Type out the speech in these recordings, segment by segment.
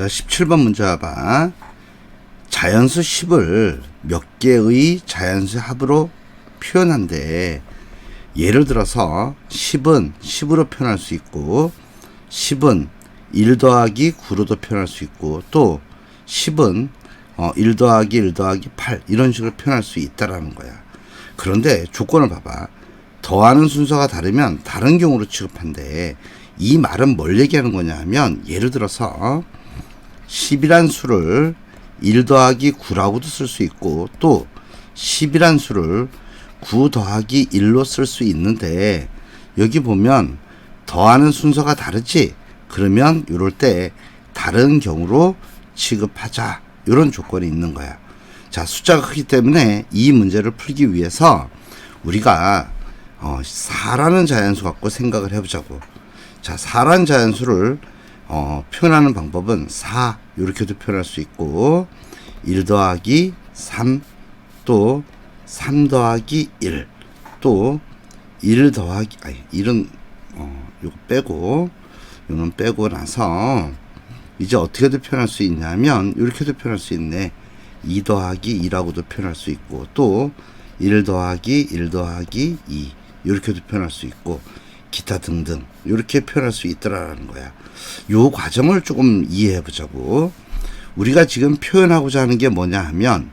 자, 17번 문제 봐봐. 자연수 10을 몇 개의 자연수 합으로 표현한대. 예를 들어서 10은 10으로 표현할 수 있고 10은 1 더하기 9로도 표현할 수 있고 또 10은 어, 1 더하기 1 더하기 8 이런 식으로 표현할 수 있다라는 거야. 그런데 조건을 봐봐. 더하는 순서가 다르면 다른 경우로 취급한대. 이 말은 뭘 얘기하는 거냐 하면 예를 들어서 10이란 수를 1 더하기 9라고도 쓸 수 있고 또 10이란 수를 9 더하기 1로 쓸 수 있는데 여기 보면 더하는 순서가 다르지? 그러면 이럴 때 다른 경우로 취급하자. 이런 조건이 있는 거야. 자 숫자가 크기 때문에 이 문제를 풀기 위해서 우리가 어, 4라는 자연수 갖고 생각을 해보자고. 자 4라는 자연수를 어, 표현하는 방법은 4 이렇게도 표현할 수 있고 1 더하기 3 또 3 더하기 1 또 1 더하기 아니 1은 어, 요거 빼고 요는 빼고 나서 이제 어떻게도 표현할 수 있냐면 이렇게도 표현할 수 있네 2 더하기 2라고도 표현할 수 있고 또 1 더하기 1 더하기 2 이렇게도 표현할 수 있고 기타 등등 이렇게 표현할 수 있더라라는 거야. 요 과정을 조금 이해해 보자고. 우리가 지금 표현하고자 하는 게 뭐냐 하면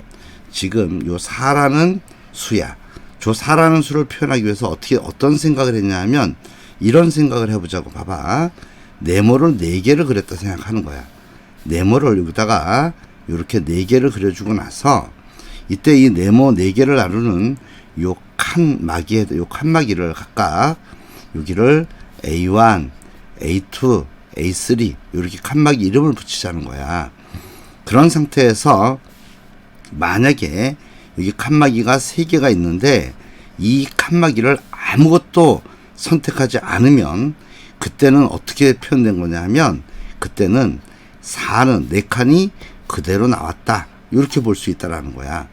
지금 요 4라는 수야. 저 4라는 수를 표현하기 위해서 어떻게 어떤 생각을 했냐 하면 이런 생각을 해 보자고 봐봐. 네모를 4개를 그렸다 생각하는 거야. 네모를 여기다가 이렇게 4개를 그려주고 나서 이때 이 네모 4개를 나누는 요 칸막이에 요 칸막이를 각각 여기를 A1, A2, A3 이렇게 칸막이 이름을 붙이자는 거야. 그런 상태에서 만약에 여기 칸막이가 3개가 있는데 이 칸막이를 아무것도 선택하지 않으면 그때는 어떻게 표현된 거냐 하면 그때는 4는 4칸이 그대로 나왔다. 이렇게 볼 수 있다라는 거야.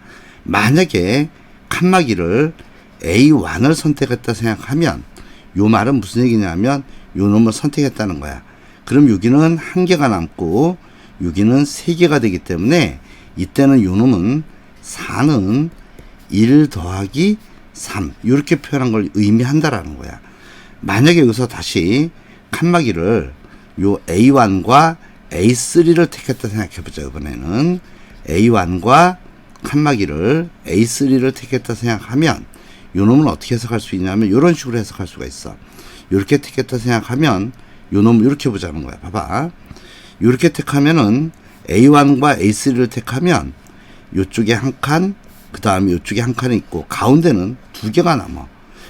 만약에 칸막이를 A1을 선택했다 생각하면 요 말은 무슨 얘기냐면 요 놈을 선택했다는 거야. 그럼 여기는 한 개가 남고 여기는 세 개가 되기 때문에 이때는 요 놈은 4는 1 더하기 3 이렇게 표현한 걸 의미한다라는 거야. 만약에 여기서 다시 칸막이를 요 A1과 A3를 택했다 생각해 보자 이번에는 A1과 칸막이를 A3를 택했다 생각하면 요 놈은 어떻게 해석할 수 있냐면 이런 식으로 해석할 수가 있어. 이렇게 택했다 생각하면 요 놈을 이렇게 보자는 거야. 봐봐. 이렇게 택하면은 A1과 A3를 택하면 요쪽에 한 칸, 그 다음에 요쪽에 한 칸이 있고 가운데는 두 개가 남아.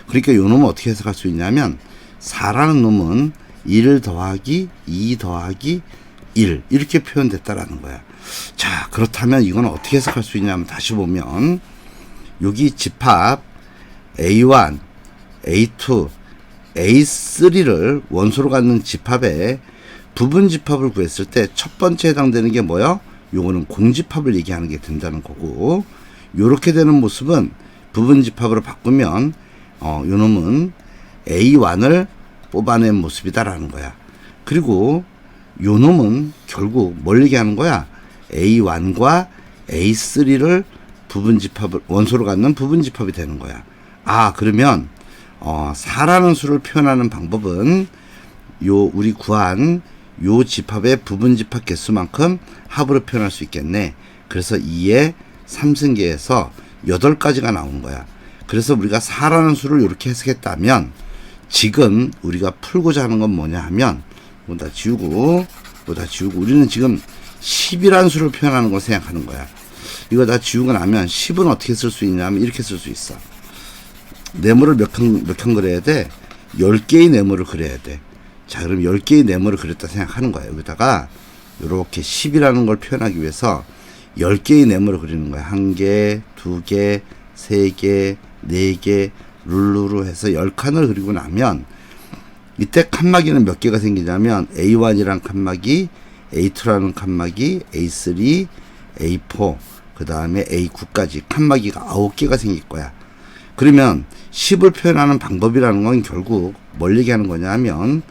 그러니까 요 놈은 어떻게 해석할 수 있냐면 4라는 놈은 1 더하기 2 더하기 1 이렇게 표현됐다라는 거야. 자 그렇다면 이건 어떻게 해석할 수 있냐면 다시 보면 여기 집합 A1, A2, A3를 원소로 갖는 집합에 부분 집합을 구했을 때 첫 번째 해당되는 게 뭐요? 요거는 공집합을 얘기하는 게 된다는 거고 요렇게 되는 모습은 부분 집합으로 바꾸면 어, 요 놈은 A1을 뽑아낸 모습이다라는 거야. 그리고 요 놈은 결국 뭘 얘기하는 거야? A1과 A3를 부분 집합을 원소로 갖는 부분 집합이 되는 거야. 아, 그러면 어, 4라는 수를 표현하는 방법은 요 우리 구한 요 집합의 부분 집합 개수만큼 합으로 표현할 수 있겠네. 그래서 2의 3승계에서 8가지가 나온 거야. 그래서 우리가 4라는 수를 이렇게 해석했다면 지금 우리가 풀고자 하는 건 뭐냐 하면 뭐다 지우고 뭐다 지우고 우리는 지금 10이라는 수를 표현하는 걸 생각하는 거야. 이거 다 지우고 나면 10은 어떻게 쓸 수 있냐면 이렇게 쓸 수 있어. 네모를 몇 칸, 몇칸 그려야 돼? 10개의 네모를 그려야 돼. 자, 그럼 10개의 네모를 그렸다 생각하는 거야. 여기다가 이렇게 10이라는 걸 표현하기 위해서 10개의 네모를 그리는 거야. 한 개, 두 개, 세 개, 네 개, 룰루로 해서 10칸을 그리고 나면 이때 칸막이는 몇 개가 생기냐면 A1이란 칸막이, A2라는 칸막이, A3, A4, 그 다음에 A9까지 칸막이가 9개가 생길 거야. 그러면 10을 표현하는 방법이라는 건 결국 뭘 얘기하는 거냐 하면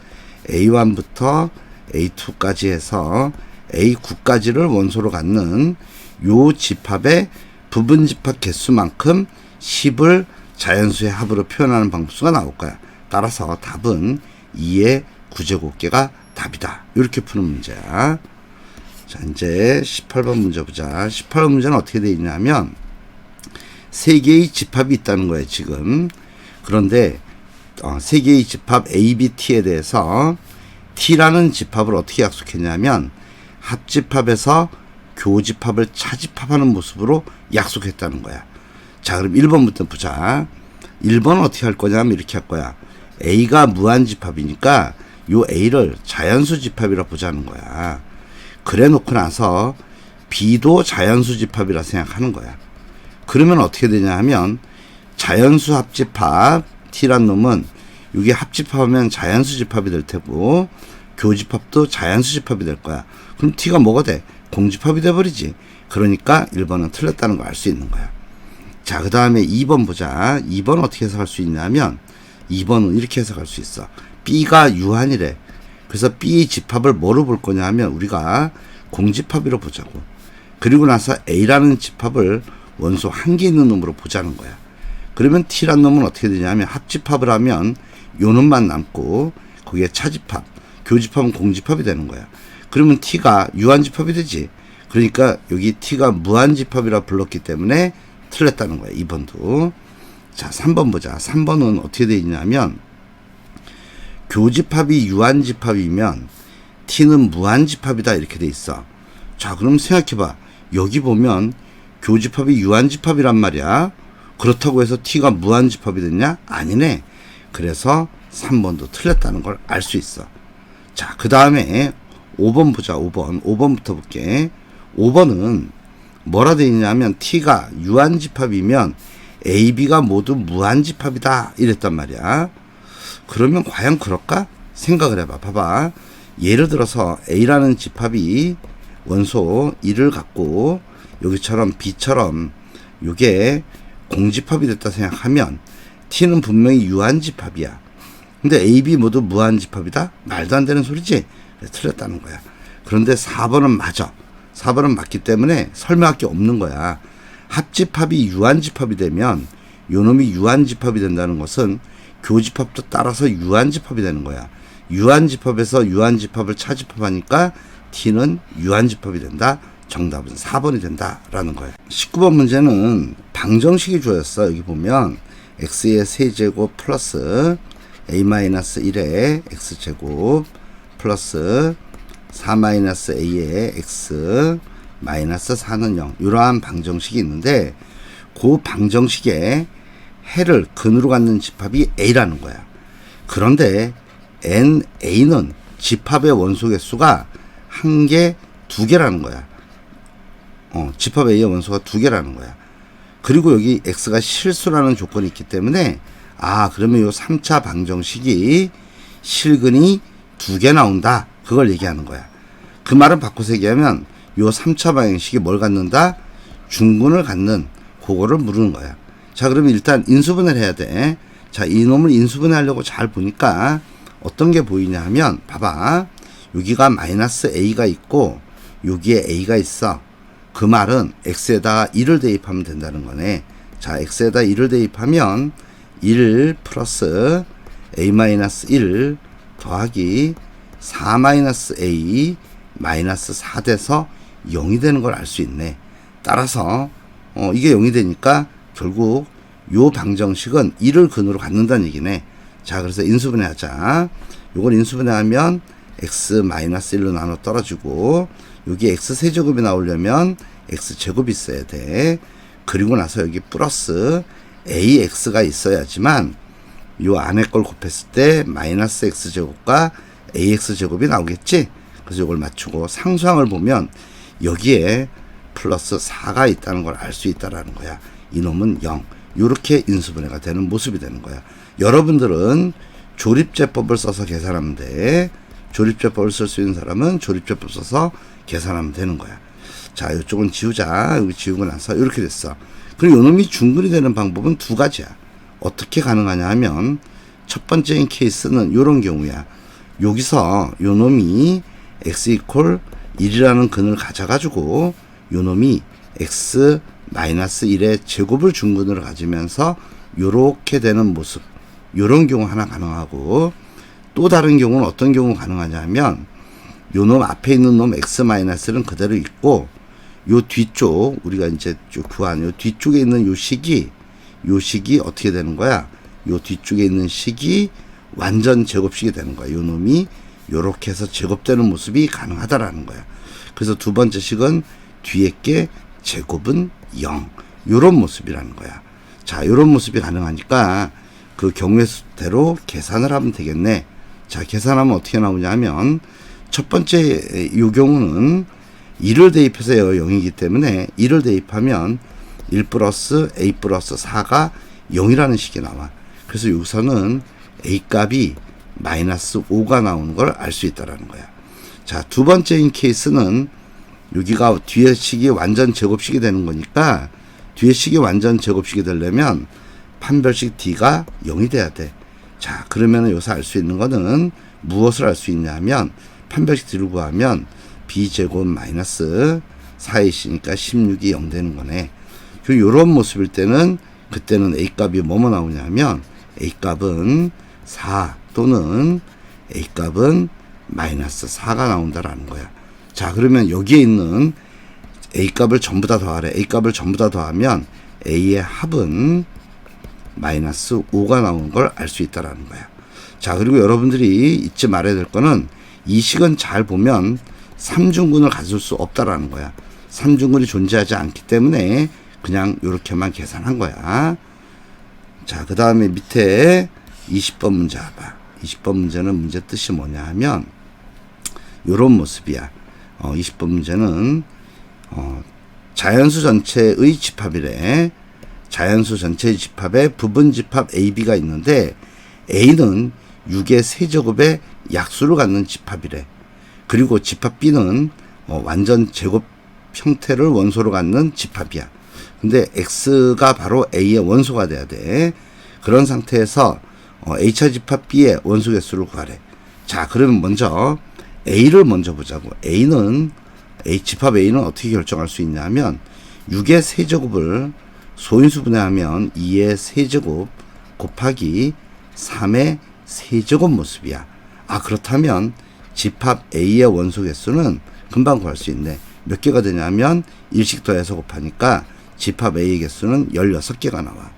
A1부터 A2까지 해서 A 9까지를 원소로 갖는 요 집합의 부분 집합 개수만큼 10을 자연수의 합으로 표현하는 방법수가 나올 거야. 따라서 답은 2의 9제곱계가 답이다. 이렇게 푸는 문제야. 자, 이제 18번 문제 보자. 18번 문제는 어떻게 되어 있냐면 세 개의 집합이 있다는 거예요, 지금. 그런데 어, 세 개의 집합 A, B, T에 대해서 T라는 집합을 어떻게 약속했냐면 합집합에서 교집합을 차집합하는 모습으로 약속했다는 거야. 자, 그럼 1번부터 보자. 1번은 어떻게 할 거냐면 이렇게 할 거야. A가 무한집합이니까 요 A를 자연수 집합이라 보자는 거야. 그래 놓고 나서 B도 자연수 집합이라 생각하는 거야. 그러면 어떻게 되냐 하면 자연수 합집합 T란 놈은 이게 합집합하면 자연수 집합이 될 테고 교집합도 자연수 집합이 될 거야. 그럼 T가 뭐가 돼? 공집합이 돼 버리지. 그러니까 1번은 틀렸다는 걸알수 있는 거야. 자, 그 다음에 2번 보자. 2번 어떻게 해석할 수 있냐면 2번은 이렇게 해석할 수 있어. B가 유한이래. 그래서 B 집합을 뭐로 볼 거냐 하면 우리가 공집합으로 보자고. 그리고 나서 A라는 집합을 원소 한 개 있는 놈으로 보자는 거야. 그러면 T란 놈은 어떻게 되냐면 합집합을 하면 요 놈만 남고 거기에 차집합, 교집합은 공집합이 되는 거야. 그러면 T가 유한집합이 되지. 그러니까 여기 T가 무한집합이라 불렀기 때문에 틀렸다는 거야. 2번도. 자, 3번 보자. 3번은 어떻게 돼 있냐면 교집합이 유한집합이면 T는 무한집합이다 이렇게 돼 있어. 자, 그럼 생각해 봐. 여기 보면 교집합이 유한집합이란 말이야. 그렇다고 해서 T가 무한집합이 됐냐? 아니네. 그래서 3번도 틀렸다는 걸 알 수 있어. 자, 그 다음에 5번 보자. 5번. 5번부터 볼게. 5번은 뭐라 돼 있냐면 T가 유한집합이면 AB가 모두 무한집합이다 이랬단 말이야. 그러면 과연 그럴까? 생각을 해봐. 봐봐. 예를 들어서 A라는 집합이 원소 1을 갖고 여기처럼 B처럼 요게 공집합이 됐다 생각하면 T는 분명히 유한집합이야. 근데 A, B 모두 무한집합이다? 말도 안 되는 소리지? 틀렸다는 거야. 그런데 4번은 맞아. 4번은 맞기 때문에 설명할 게 없는 거야. 합집합이 유한집합이 되면 요놈이 유한집합이 된다는 것은 교집합도 따라서 유한집합이 되는 거야. 유한집합에서 유한집합을 차집합하니까 T는 유한집합이 된다. 정답은 4번이 된다라는 거예요. 19번 문제는 방정식이 주어졌어. 여기 보면 x의 세제곱 플러스 a-1의 x제곱 플러스 4-a의 x 마이너스 4는 0 이러한 방정식이 있는데 그 방정식에 해를 근으로 갖는 집합이 a라는 거야. 그런데 n a는 집합의 원소 개수가 한 개, 두 개라는 거야. 어, 집합 a의 원소가 두 개라는 거야. 그리고 여기 x가 실수라는 조건이 있기 때문에 아 그러면 요 3차 방정식이 실근이 두 개 나온다. 그걸 얘기하는 거야. 그 말은 바꿔서 얘기하면 요 3차 방정식이 뭘 갖는다? 중근을 갖는 그거를 물은 거야. 자, 그러면 일단 인수분해를 해야 돼. 자, 이놈을 인수분해 하려고 잘 보니까 어떤 게 보이냐 하면 봐봐. 여기가 마이너스 a가 있고 여기에 a가 있어. 그 말은 x에다가 1을 대입하면 된다는 거네. 자, x에다 1을 대입하면 1 플러스 a 마이너스 1 더하기 4 마이너스 a 마이너스 4 돼서 0이 되는 걸 알 수 있네. 따라서 어, 이게 0이 되니까 결국 요 방정식은 1을 근으로 갖는다는 얘기네. 자, 그래서 인수분해 하자. 요걸 인수분해 하면 x 마이너스 1로 나눠 떨어지고 여기 x 세제곱이 나오려면 x 제곱이 있어야 돼. 그리고 나서 여기 플러스 ax가 있어야지만 요 안에 걸 곱했을 때 마이너스 x 제곱과 ax 제곱이 나오겠지. 그래서 이걸 맞추고 상수항을 보면 여기에 플러스 4가 있다는 걸 알 수 있다라는 거야. 이놈은 0. 이렇게 인수분해가 되는 모습이 되는 거야. 여러분들은 조립제법을 써서 계산하면 돼. 조립제법을 쓸 수 있는 사람은 조립제법 써서 계산하면 되는 거야. 자, 이쪽은 지우자. 여기 지우고 나서 이렇게 됐어. 그리고 요놈이 중근이 되는 방법은 두 가지야. 어떻게 가능하냐 하면 첫 번째인 케이스는 이런 경우야. 여기서 요놈이 x 이퀄 1이라는 근을 가져가지고 요 놈이 x 마이너스 1의 제곱을 중근으로 가지면서 요렇게 되는 모습 요런 경우 하나 가능하고 또 다른 경우는 어떤 경우 가능하냐면 요놈 앞에 있는 놈 x 마이너스는 그대로 있고 요 뒤쪽 우리가 이제 쭉 구한 요 뒤쪽에 있는 요 식이 요 식이 어떻게 되는 거야? 요 뒤쪽에 있는 식이 완전 제곱식이 되는 거야. 요 놈이 요렇게 해서 제곱되는 모습이 가능하다라는 거야. 그래서 두 번째 식은 뒤에 게 제곱은 0. 요런 모습이라는 거야. 자, 요런 모습이 가능하니까 그 경우의 수대로 계산을 하면 되겠네. 자, 계산하면 어떻게 나오냐 하면 첫 번째 요 경우는 1을 대입해서 0이기 때문에 1을 대입하면 1 플러스 a 플러스 4가 0이라는 식이 나와. 그래서 여기서는 a 값이 마이너스 5가 나오는 걸 알 수 있다라는 거야. 자, 두 번째인 케이스는 여기가 뒤에 식이 완전 제곱식이 되는 거니까 뒤에 식이 완전 제곱식이 되려면 판별식 d가 0이 돼야 돼. 자, 그러면은 여기서 알 수 있는 거는 무엇을 알 수 있냐면 판별식 d를 구하면 b제곱 마이너스 4이시니까 16이 0 되는 거네. 그 요런 모습일 때는 그때는 a 값이 뭐뭐 나오냐면 a 값은 4 또는 a 값은 마이너스 4가 나온다라는 거야. 자, 그러면 여기에 있는 a 값을 전부 다 더하래. a 값을 전부 다 더하면 a의 합은 마이너스 5가 나오는 걸알 수 있다라는 거야. 자, 그리고 여러분들이 잊지 말아야 될 거는 이 식은 잘 보면 삼중근을 가질 수 없다라는 거야. 삼중근이 존재하지 않기 때문에 그냥 이렇게만 계산한 거야. 자, 그 다음에 밑에 20번 문제 봐봐. 20번 문제는 문제 뜻이 뭐냐 하면 요런 모습이야. 어, 20번 문제는 어, 자연수 전체의 집합이래. 자연수 전체의 집합에 부분 집합 AB가 있는데 A는 6의 세제곱의 약수를 갖는 집합이래. 그리고 집합 B는 어, 완전 제곱 형태를 원소로 갖는 집합이야. 근데 X가 바로 A의 원소가 돼야 돼. 그런 상태에서 어, H차 집합 B의 원소 개수를 구하래. 자, 그러면 먼저 A를 먼저 보자고. A는 A 집합 A는 어떻게 결정할 수 있냐면 6의 세제곱을 소인수 분해하면 2의 세제곱 곱하기 3의 세제곱 모습이야. 아 그렇다면 집합 A의 원소 개수는 금방 구할 수 있네. 몇 개가 되냐면 1씩 더해서 곱하니까 집합 A의 개수는 16개가 나와.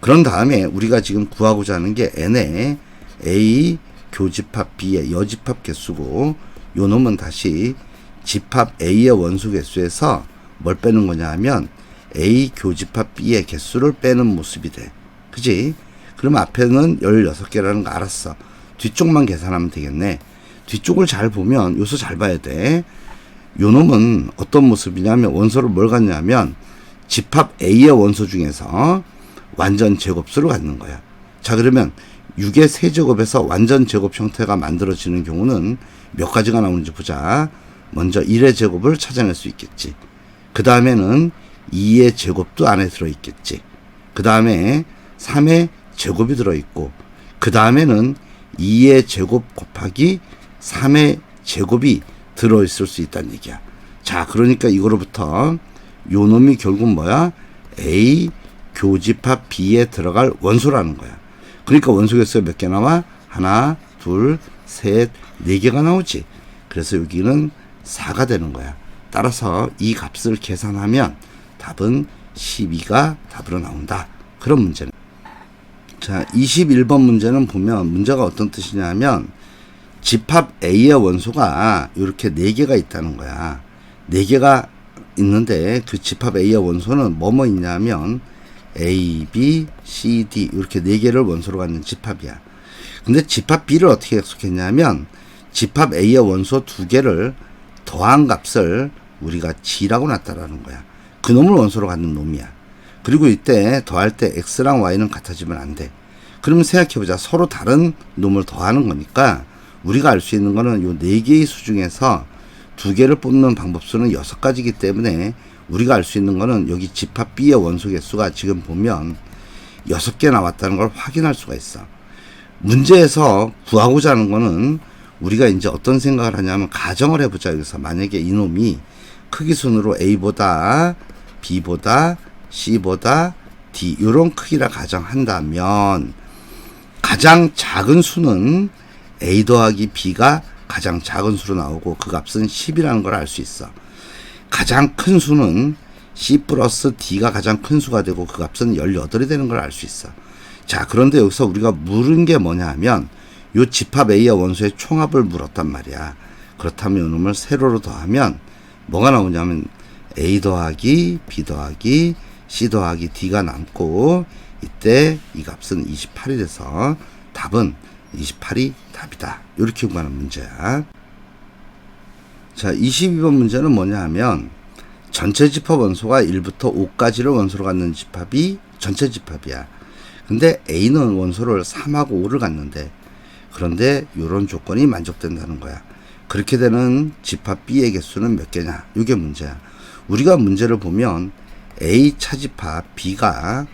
그런 다음에 우리가 지금 구하고자 하는 게 n의 A 교집합 B의 여집합 개수고 요 놈은 다시 집합 A의 원소 개수에서 뭘 빼는 거냐 하면 A 교집합 B의 개수를 빼는 모습이 돼. 그지? 그럼 앞에는 16개라는 거 알았어. 뒤쪽만 계산하면 되겠네. 뒤쪽을 잘 보면 요소 잘 봐야 돼. 요 놈은 어떤 모습이냐면 원소를 뭘 갖냐면 집합 A의 원소 중에서 완전 제곱수를 갖는 거야. 자, 그러면 6의 세제곱에서 완전 제곱 형태가 만들어지는 경우는 몇 가지가 나오는지 보자. 먼저 1의 제곱을 찾아낼 수 있겠지. 그 다음에는 2의 제곱도 안에 들어있겠지. 그 다음에 3의 제곱이 들어있고, 그 다음에는 2의 제곱 곱하기 3의 제곱이 들어있을 수 있다는 얘기야. 자, 그러니까 이거로부터 요 놈이 결국 뭐야? A 교집합 B에 들어갈 원소라는 거야. 그러니까 원소 개수가 몇 개 나와? 하나, 둘, 셋, 네 개가 나오지. 그래서 여기는 4가 되는 거야. 따라서 이 값을 계산하면 답은 12가 답으로 나온다. 그런 문제는. 자, 21번 문제는 보면 문제가 어떤 뜻이냐면 집합 A의 원소가 이렇게 네 개가 있다는 거야. 네 개가 있는데 그 집합 A의 원소는 뭐뭐 있냐면 A, B, C, D 이렇게 네 개를 원소로 갖는 집합이야. 근데 집합 B를 어떻게 약속했냐면 집합 A의 원소 두 개를 더한 값을 우리가 G라고 놨다라는 거야. 그 놈을 원소로 갖는 놈이야. 그리고 이때 더할 때 X랑 Y는 같아지면 안 돼. 그러면 생각해보자. 서로 다른 놈을 더하는 거니까 우리가 알 수 있는 거는 요 네 개의 수 중에서 두 개를 뽑는 방법 수는 여섯 가지이기 때문에 우리가 알 수 있는 거는 여기 집합 B의 원소 개수가 지금 보면 여섯 개 나왔다는 걸 확인할 수가 있어. 문제에서 구하고자 하는 거는 우리가 이제 어떤 생각을 하냐면 가정을 해보자 여기서 만약에 이놈이 크기 순으로 A보다 B보다 C보다 D 이런 크기라 가정한다면 가장 작은 수는 A 더하기 B가 가장 작은 수로 나오고 그 값은 10이라는 걸 알 수 있어. 가장 큰 수는 C 플러스 D가 가장 큰 수가 되고 그 값은 18이 되는 걸 알 수 있어. 자, 그런데 여기서 우리가 물은 게 뭐냐 하면 요 집합 A와 원소의 총합을 물었단 말이야. 그렇다면 이놈을 세로로 더하면 뭐가 나오냐면 A 더하기 B 더하기 C 더하기 D가 남고 이때 이 값은 28이 돼서 답은 28이 답이다. 이렇게 구하는 문제야. 자, 22번 문제는 뭐냐 하면 전체 집합 원소가 1부터 5까지를 원소로 갖는 집합이 전체 집합이야. 근데 A는 원소를 3하고 5를 갖는데 그런데 이런 조건이 만족된다는 거야. 그렇게 되는 집합 B의 개수는 몇 개냐? 이게 문제야. 우리가 문제를 보면 A 차집합 B가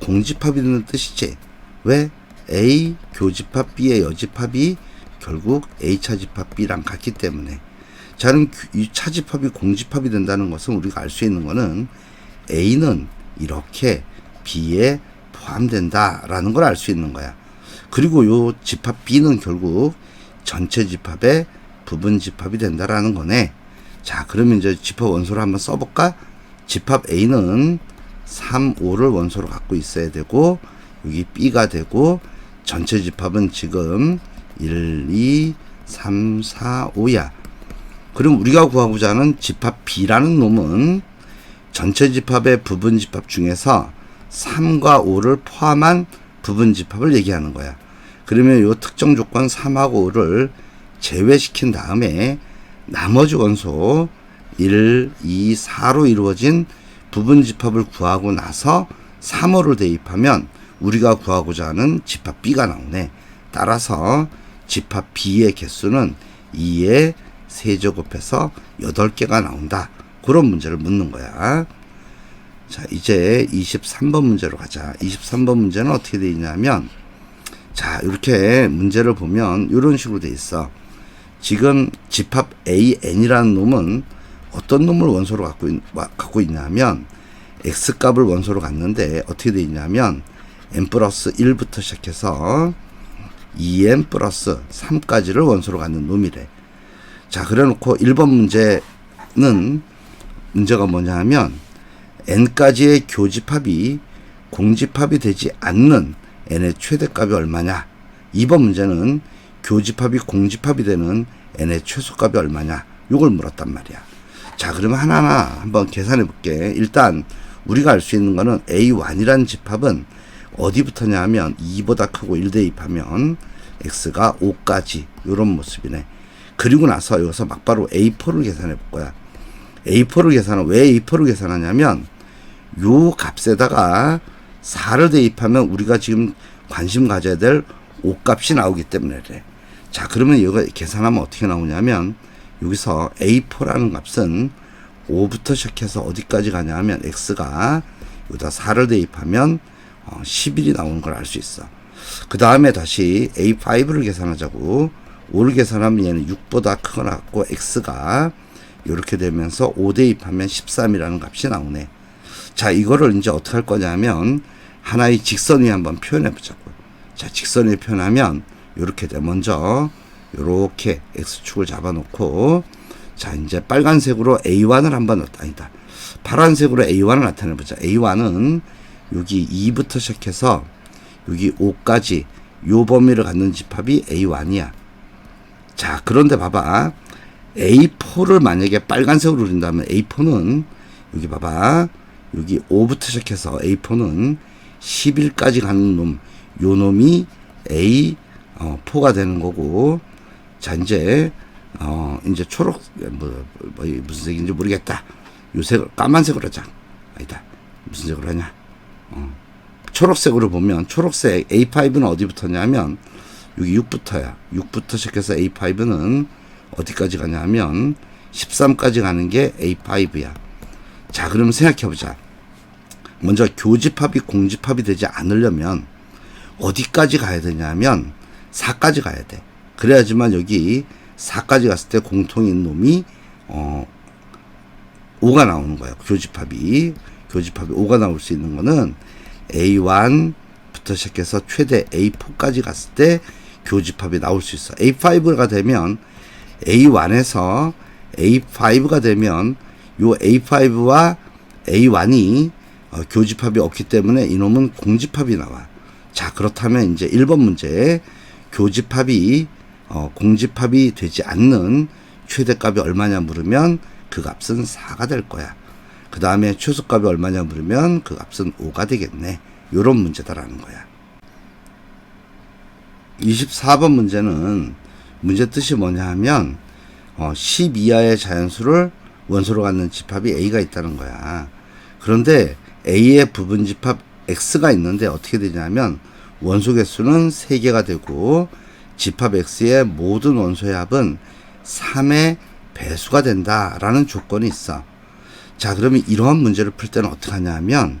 공집합이라는 뜻이지. 왜? A 교집합 B의 여집합이 결국 A 차집합 B랑 같기 때문에. 자는 이 차집합이 공집합이 된다는 것은 우리가 알 수 있는 거는 A는 이렇게 B에 포함된다라는 걸 알 수 있는 거야. 그리고 요 집합 B는 결국 전체 집합의 부분 집합이 된다라는 거네. 자, 그러면 이제 집합 원소를 한번 써볼까? 집합 A는 3, 5를 원소로 갖고 있어야 되고, 여기 B가 되고, 전체 집합은 지금 1, 2, 3, 4, 5야. 그럼 우리가 구하고자 하는 집합 B라는 놈은 전체 집합의 부분 집합 중에서 3과 5를 포함한 부분 집합을 얘기하는 거야. 그러면 요 특정 조건 3하고 5를 제외시킨 다음에 나머지 원소 1, 2, 4로 이루어진 부분 집합을 구하고 나서 3호를 대입하면 우리가 구하고자 하는 집합 B가 나오네. 따라서 집합 B의 개수는 2의 세제곱해서 8개가 나온다. 그런 문제를 묻는 거야. 자, 이제 23번 문제로 가자. 23번 문제는 어떻게 되어 있냐면, 자, 이렇게 문제를 보면 이런 식으로 돼 있어. 지금 집합 AN이라는 놈은 어떤 놈을 원소로 갖고, 있, 갖고 있냐면, x 값을 원소로 갖는데 어떻게 돼 있냐면, n 플러스 1부터 시작해서 2n 플러스 3까지를 원소로 갖는 놈이래. 자, 그래 놓고 1번 문제는 문제가 뭐냐 하면 n까지의 교집합이 공집합이 되지 않는 n의 최대값이 얼마냐. 2번 문제는 교집합이 공집합이 되는 n의 최소값이 얼마냐. 요걸 물었단 말이야. 자, 그러면 하나하나 한번 계산해 볼게. 일단 우리가 알 수 있는 거는 A1이라는 집합은 어디부터냐 하면 2보다 크고 1 대입하면 x가 5까지 요런 모습이네. 그리고 나서 여기서 막바로 A4를 계산해 볼 거야. A4를 계산하 왜 A4를 계산하냐면 요 값에다가 4를 대입하면 우리가 지금 관심 가져야 될 5값이 나오기 때문에 그래. 자, 그러면 이거 계산하면 어떻게 나오냐면 여기서 A4라는 값은 5부터 시작해서 어디까지 가냐 하면 x가 여기다 4를 대입하면 어, 11이 나오는 걸 알 수 있어. 그 다음에 다시 A5를 계산하자고 5를 계산하면 얘는 6보다 크거나 같고 x가 이렇게 되면서 5 대입하면 13이라는 값이 나오네. 자, 이거를 이제 어떻게 할 거냐면 하나의 직선 위에 한번 표현해 보자고. 자, 직선 위에 표현하면 이렇게 돼. 먼저 이렇게 x축을 잡아놓고 자, 이제 빨간색으로 A1을 한번 넣다. 아니다. 파란색으로 A1을 나타내 보자. A1은 여기 2부터 시작해서 여기 5까지 요 범위를 갖는 집합이 A1이야. 자, 그런데 봐봐. A4를 만약에 빨간색으로 그린다면 A4는 여기 봐봐. 여기 5부터 시작해서 A4는 11까지 가는 놈, 요 놈이 A4가 되는 거고, 자, 이제, 어, 이제 초록, 뭐, 뭐, 무슨 색인지 모르겠다. 요 색을, 까만색으로 하자. 아니다. 무슨 색으로 하냐. 어. 초록색으로 보면, 초록색 A5는 어디부터냐면, 여기 6부터야. 6부터 시작해서 A5는 어디까지 가냐면 13까지 가는 게 A5야. 자, 그럼 생각해 보자. 먼저 교집합이 공집합이 되지 않으려면 어디까지 가야 되냐면 4까지 가야 돼. 그래야지만 여기 4까지 갔을 때 공통인 놈이 어 5가 나오는 거예요. 교집합이 교집합이 5가 나올 수 있는 거는 A1부터 시작해서 최대 A4까지 갔을 때 교집합이 나올 수 있어. A5가 되면 A1에서 A5가 되면 요 A5와 A1이 어, 교집합이 없기 때문에 이놈은 공집합이 나와. 자, 그렇다면 이제 1번 문제 교집합이 어, 공집합이 되지 않는 최대값이 얼마냐 물으면 그 값은 4가 될 거야. 그 다음에 최소값이 얼마냐 물으면 그 값은 5가 되겠네. 요런 문제다라는 거야. 24번 문제는 문제 뜻이 뭐냐 하면 어, 10 이하의 자연수를 원소로 갖는 집합이 A가 있다는 거야. 그런데 A의 부분 집합 X가 있는데 어떻게 되냐면 원소 개수는 3개가 되고 집합 X의 모든 원소의 합은 3의 배수가 된다라는 조건이 있어. 자, 그러면 이러한 문제를 풀 때는 어떻게 하냐면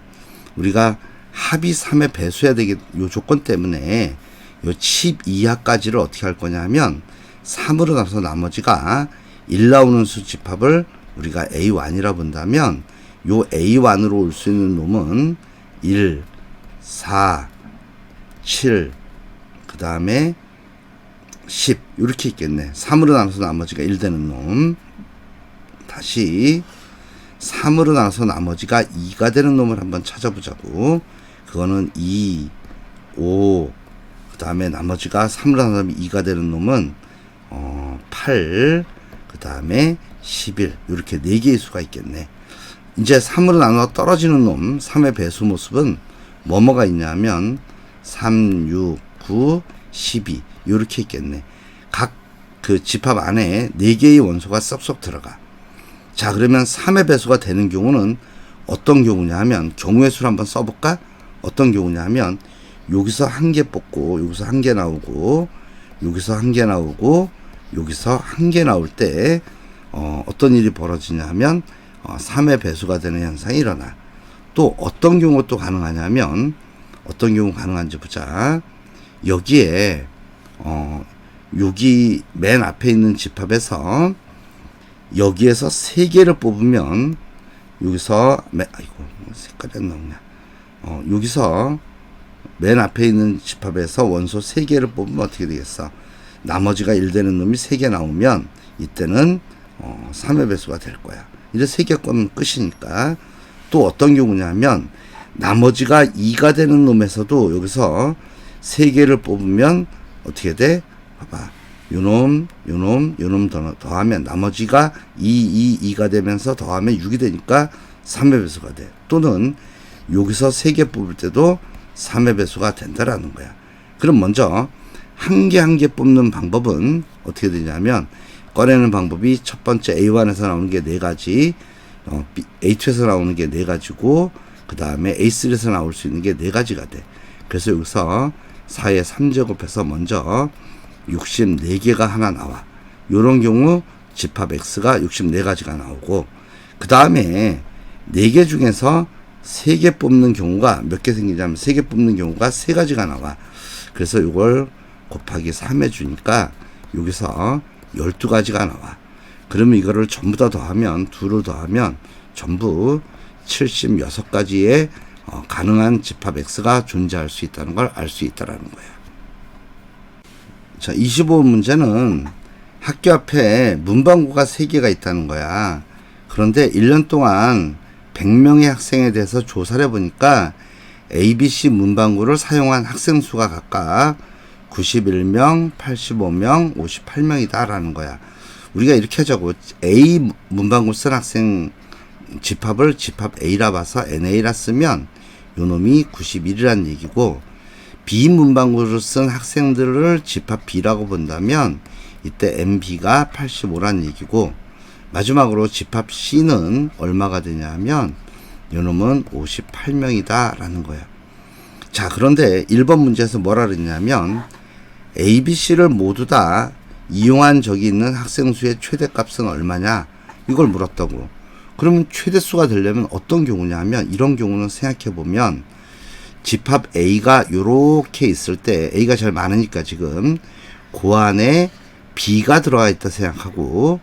우리가 합이 3의 배수해야 되겠, 요 조건 때문에 요10 이하까지를 어떻게 할 거냐면 3으로 나서 나머지가 1 나오는 수 집합을 우리가 A1이라 본다면 요 A1으로 올 수 있는 놈은 1, 4, 7, 그 다음에 10 이렇게 있겠네. 3으로 나눠서 나머지가 1 되는 놈. 다시 3으로 나눠서 나머지가 2가 되는 놈을 한번 찾아보자고. 그거는 2, 5, 그 다음에 나머지가 3으로 나누면 2가 되는 놈은 어, 8, 그 다음에 11 이렇게 4개의 수가 있겠네. 이제 3으로 나눠 떨어지는 놈 3의 배수 모습은 뭐뭐가 있냐면 3, 6, 9, 12 이렇게 있겠네. 각 그 집합 안에 4개의 원소가 쏙쏙 들어가. 자 그러면 3의 배수가 되는 경우는 어떤 경우냐 하면 경우의 수를 한번 써볼까? 어떤 경우냐 하면 여기서 한 개 뽑고 여기서 한 개 나오고 여기서 한 개 나오고 여기서 한 개 나올 때 어, 어떤 일이 벌어지냐 하면 어, 3의 배수가 되는 현상이 일어나. 또 어떤 경우 또 가능하냐면 어떤 경우 가능한지 보자. 여기에 어 여기 맨 앞에 있는 집합에서 여기에서 세 개를 뽑으면 여기서 맨 아이고 색깔이 안 나오냐. 어 여기서 맨 앞에 있는 집합에서 원소 세 개를 뽑으면 어떻게 되겠어? 나머지가 1 되는 놈이 세 개 나오면 이때는 어 3의 배수가 될 거야. 이제 세개 끝이니까 또 어떤 경우냐면 나머지가 2가 되는 놈에서도 여기서 세 개를 뽑으면 어떻게 돼? 봐봐. 요놈, 요놈, 요놈 더, 더하면 나머지가 2, 2, 2가 되면서 더하면 6이 되니까 3의 배수가 돼. 또는 여기서 세개 뽑을 때도 3의 배수가 된다라는 거야. 그럼 먼저 한개 한 개 뽑는 방법은 어떻게 되냐면 꺼내는 방법이 첫 번째 A1에서 나오는 게네 가지, 어, B, A2에서 나오는 게네 가지고, 그 다음에 A3에서 나올 수 있는 게 네 가지가 돼. 그래서 여기서 4의 3제곱해서 먼저 64개가 하나 나와. 요런 경우 집합 X가 64가지가 나오고, 그 다음에 4개 중에서 3개 뽑는 경우가 몇 개 생기냐면 3개 뽑는 경우가 3가지가 나와. 그래서 이걸 곱하기 3 해주니까 여기서 12가지가 나와. 그러면 이거를 전부 다 더하면, 둘을 더하면 전부 76가지의 어, 가능한 집합 X가 존재할 수 있다는 걸 알 수 있다라는 거예요. 자, 25번 문제는 학교 앞에 문방구가 3개가 있다는 거야. 그런데 1년 동안 100명의 학생에 대해서 조사를 해보니까 ABC 문방구를 사용한 학생 수가 각각 91명, 85명, 58명이다라는 거야. 우리가 이렇게 하자고 A 문방구 쓴 학생 집합을 집합 A라 봐서 NA라 쓰면 요 놈이 91이라는 얘기고 B 문방구를 쓴 학생들을 집합 B라고 본다면 이때 MB가 85라는 얘기고 마지막으로 집합 C는 얼마가 되냐면 요 놈은 58명이다 라는 거야. 자, 그런데 1번 문제에서 뭐라 그랬냐면 A, B, C를 모두 다 이용한 적이 있는 학생 수의 최대값은 얼마냐? 이걸 물었다고. 그러면 최대수가 되려면 어떤 경우냐면 이런 경우는 생각해 보면 집합 A가 요렇게 있을 때 A가 제일 많으니까 지금 그 안에 B가 들어가 있다 생각하고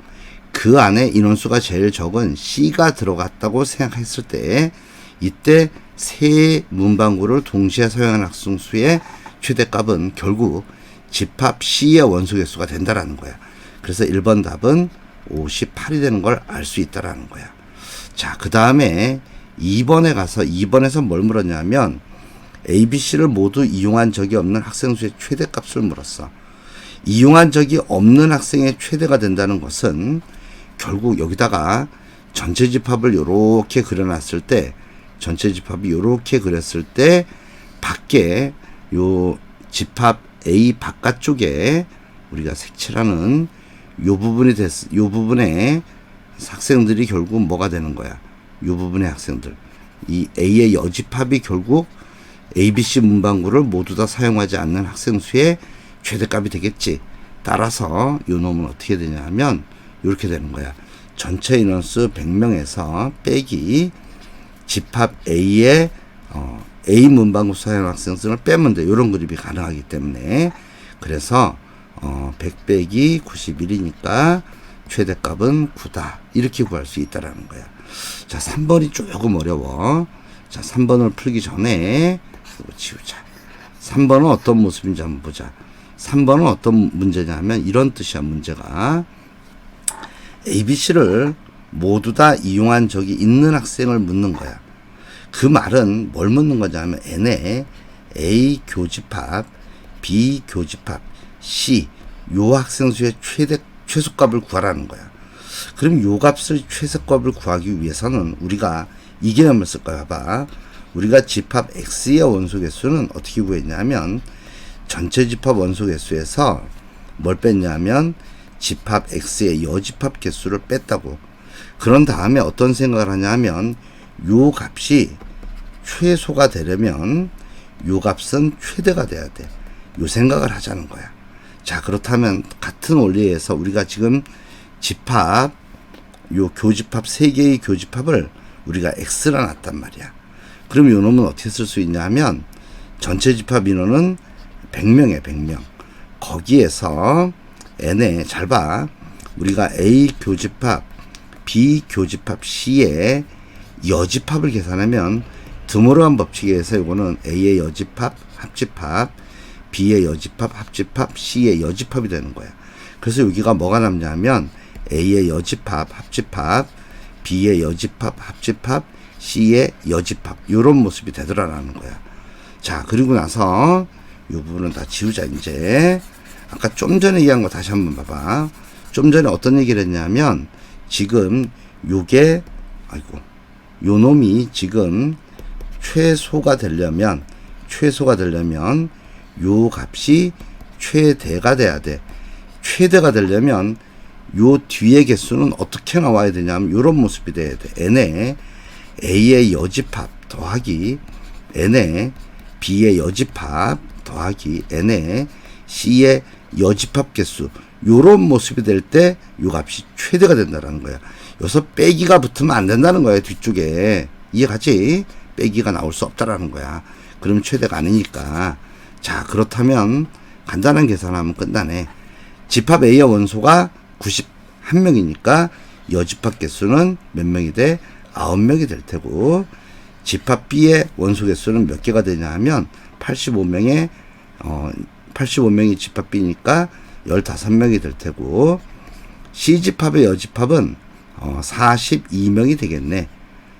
그 안에 인원수가 제일 적은 C가 들어갔다고 생각했을 때 이때 세 문방구를 동시에 사용한 학생 수의 최대값은 결국 집합 C의 원소 개수가 된다라는 거야. 그래서 1번 답은 58이 되는 걸 알 수 있다라는 거야. 자, 그 다음에 2번에 가서 2번에서 뭘 물었냐면 A, B, C를 모두 이용한 적이 없는 학생 수의 최대값을 물었어. 이용한 적이 없는 학생의 최대가 된다는 것은 결국 여기다가 전체 집합을 요렇게 그려놨을 때 전체 집합이 요렇게 그렸을 때 밖에 요 집합 A 바깥쪽에 우리가 색칠하는 요 부분이 됐, 요 부분에 학생들이 결국 뭐가 되는 거야? 요 부분의 학생들. 이 A의 여집합이 결국 ABC 문방구를 모두 다 사용하지 않는 학생 수의 최대값이 되겠지. 따라서 요 놈은 어떻게 되냐면 이렇게 되는 거야. 전체 인원수 100명에서 빼기 집합 A의 어, A 문방구 사용 학생 수를 빼면 돼. 이런 그림이 가능하기 때문에 그래서 어, 100 빼기 91이니까 최대값은 9다. 이렇게 구할 수 있다라는 거야. 자, 3번이 조금 어려워. 자, 3번을 풀기 전에 이거 지우자. 3번은 어떤 모습인지 한번 보자. 3번은 어떤 문제냐면 이런 뜻이야, 문제가. ABC를 모두 다 이용한 적이 있는 학생을 묻는 거야. 그 말은 뭘 묻는 거냐면 N에 A 교집합, B 교집합, C 요 학생 수의 최대 최소값을 구하라는 거야. 그럼 요 값을 최소값을 구하기 위해서는 우리가 이 개념을 쓸 거야. 봐. 우리가 집합 X의 원소 개수는 어떻게 구했냐면 전체 집합 원소 개수에서 뭘 뺐냐면 집합 X의 여집합 개수를 뺐다고. 그런 다음에 어떤 생각을 하냐면 요 값이 최소가 되려면 요 값은 최대가 돼야 돼. 요 생각을 하자는 거야. 자, 그렇다면 같은 원리에서 우리가 지금 집합 요 교집합 세 개의 교집합을 우리가 x라 놨단 말이야. 그럼 요 놈은 어떻게 쓸 수 있냐면 전체 집합 인원은 100명에 100명. 거기에서 n에 잘 봐. 우리가 a 교집합, b 교집합 c의 여집합을 계산하면 드모르한 법칙에 의해서 이거는 a의 여집합, 합집합, b의 여집합, 합집합, c의 여집합이 되는 거야. 그래서 여기가 뭐가 남냐면 A의 여집합, 합집합, B의 여집합, 합집합, C의 여집합 요런 모습이 되더라라는 거야. 자, 그리고 나서 이 부분은 다 지우자 이제. 아까 좀 전에 얘기한 거 다시 한번 봐봐. 좀 전에 어떤 얘기를 했냐면 지금 요게 아이고 요 놈이 지금 최소가 되려면 최소가 되려면 요 값이 최대가 돼야 돼. 최대가 되려면 요 뒤의 개수는 어떻게 나와야 되냐면 요런 모습이 돼야 돼. n에 a의 여집합 더하기 n에 b의 여집합 더하기 n에 c의 여집합 개수 요런 모습이 될 때 요 값이 최대가 된다라는 거야. 여기서 빼기가 붙으면 안 된다는 거야 뒤쪽에 이해가지? 빼기가 나올 수 없다라는 거야. 그러면 최대가 아니니까. 자 그렇다면 간단한 계산하면 끝나네. 집합 A의 원소가 91명이니까 여집합 개수는 몇 명이 돼? 9명이 될 테고 집합 B의 원소 개수는 몇 개가 되냐 하면 85명의 어 85명이 집합 B니까 15명이 될 테고 C 집합의 여집합은 어 42명이 되겠네.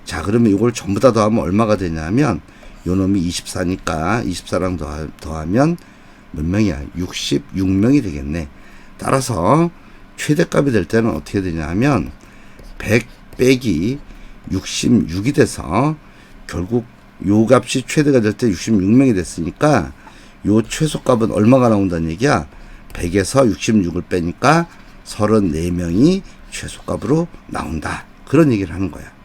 자, 그러면 이걸 전부 다 더하면 얼마가 되냐면 요 놈이 24니까 24랑 더하, 더하면 몇 명이야? 66명이 되겠네. 따라서 최대값이 될 때는 어떻게 되냐면 100 빼기 66이 돼서 결국 요 값이 최대가 될 때 66명이 됐으니까 요 최소값은 얼마가 나온다는 얘기야? 100에서 66을 빼니까 34명이 최소값으로 나온다. 그런 얘기를 하는 거야.